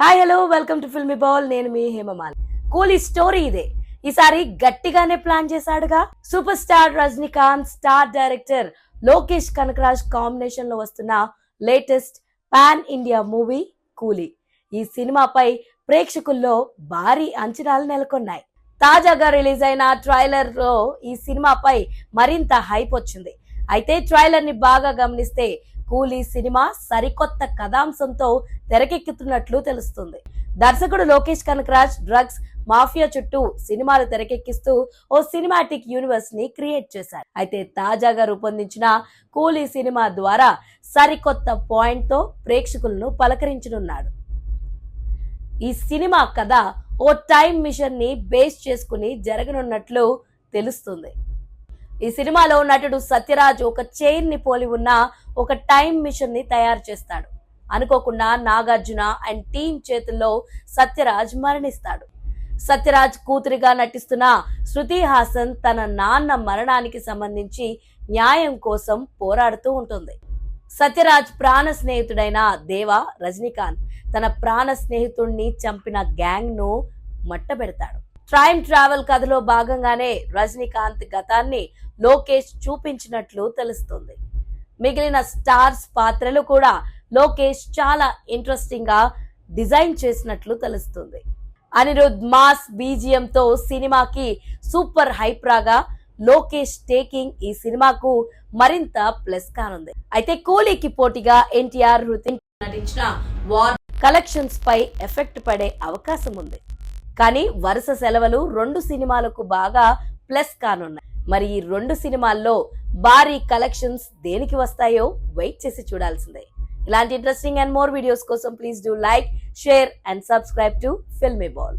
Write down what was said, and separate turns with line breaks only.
Hi hello welcome to filmy ball నేను మీ హేమమాల్. Coolie story ఇదే. ఈసారి గట్టిగానే plan చేశాడుగా. Super star Rajinikanth star director Lokesh Kanagaraj కాంబినేషన్లో వస్తున్న లేటెస్ట్ పాన్ ఇండియా మూవీ కూలీ. ఈ సినిమాపై ప్రేక్షకుల్లో భారీ అంచనాలు నెలకొన్నాయి. తాజాగా రిలీజ్ అయిన ట్రైలర్లో ఈ సినిమాపై మరింత హైప్ వచ్చింది. అయితే ట్రైలర్ని బాగా గమనిస్తే కూలీ సినిమా సరికొత్త కథాంశంతో తెరకెక్కుతున్నట్లు తెలుస్తుంది. దర్శకుడు లోకేష్ కనకరాజ్ డ్రగ్స్ మాఫియా చుట్టూ సినిమాలు తెరకెక్కిస్తూ ఓ సినిమాటిక్ యూనివర్స్ని క్రియేట్ చేశారు. అయితే తాజాగా రూపొందించిన కూలీ సినిమా ద్వారా సరికొత్త పాయింట్తో ప్రేక్షకులను పలకరించనున్నాడు. ఈ సినిమా కథ ఓ టైం మిషన్ని బేస్ చేసుకుని జరగనున్నట్లు తెలుస్తుంది. ఈ సినిమాలో నటుడు సత్యరాజ్ ఒక చైర్ని పోలి ఉన్న ఒక టైం మిషన్ని తయారు చేస్తాడు. అనుకోకుండా నాగార్జున అండ్ టీం చేతుల్లో సత్యరాజ్ మరణిస్తాడు. సత్యరాజ్ కూతురిగా నటిస్తున్న శృతి హాసన్ తన నాన్న మరణానికి సంబంధించి న్యాయం కోసం పోరాడుతూ ఉంటుంది. సత్యరాజ్ ప్రాణ స్నేహితుడైన దేవ రజనీకాంత్ తన ప్రాణ స్నేహితుడిని చంపిన గ్యాంగ్ను మట్టబెడతాడు. ట్రైమ్ ట్రావెల్ కథలో భాగంగానే రజనీకాంత్ గతాన్ని లోకేష్ చూపించినట్లు తెలుస్తుంది. మిగిలిన స్టార్స్ పాత్రలు కూడా లోకేష్ చాలా ఇంట్రెస్టింగ్గా డిజైన్ చేసినట్లు తెలుస్తుంది. అనిరుద్ మాస్ బీజియంతో సినిమాకి సూపర్ హైప్ రాగా లోకేష్ టేకింగ్ ఈ సినిమాకు మరింత ప్లస్ కానుంది. అయితే కూలీకి పోటీగా ఎన్టీఆర్ హృతిన్ నటించిన వార్ కలెక్షన్స్ పై ఎఫెక్ట్ పడే అవకాశం ఉంది కానీ వరుస సెలవులు రెండు సినిమాలకు బాగా ప్లస్ కానున్నాయి. మరి ఈ రెండు సినిమాల్లో భారీ కలెక్షన్స్ దేనికి వస్తాయో వెయిట్ చేసి చూడాల్సిందే. ఇలాంటి ఇంట్రెస్టింగ్ అండ్ మోర్ వీడియోస్ కోసం please do like share and subscribe to filmy ball